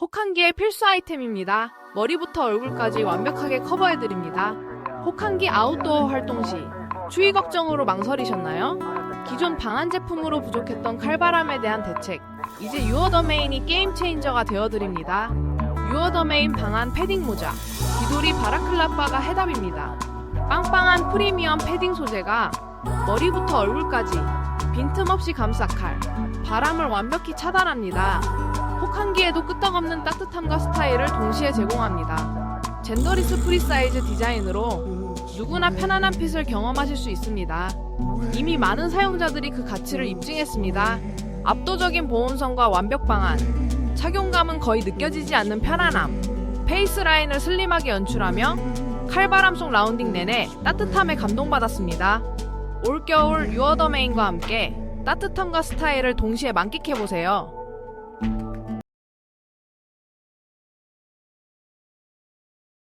혹한기의 필수 아이템입니다. 머리부터 얼굴까지 완벽하게 커버해드립니다. 혹한기 아웃도어 활동 시 추위 걱정으로 망설이셨나요? 기존 방한 제품으로 부족했던 칼바람에 대한 대책. 이제 유어더메인이 게임 체인저가 되어드립니다. 유어더메인 방한 패딩 모자. 귀돌이 바라클라바가 해답입니다. 빵빵한 프리미엄 패딩 소재가 머리부터 얼굴까지 빈틈없이 감싸 칼. 바람을 완벽히 차단합니다. 혹한기에도 끄떡없는 따뜻함과 스타일을 동시에 제공합니다. 젠더리스 프리 사이즈 디자인으로 누구나 편안한 핏을 경험하실 수 있습니다. 이미 많은 사용자들이 그 가치를 입증했습니다. 압도적인 보온성과 완벽 방안, 착용감은 거의 느껴지지 않는 편안함, 페이스 라인을 슬림하게 연출하며 칼바람 속 라운딩 내내 따뜻함에 감동받았습니다. 올겨울 유어더메인과 함께 따뜻함과 스타일을 동시에 만끽해보세요.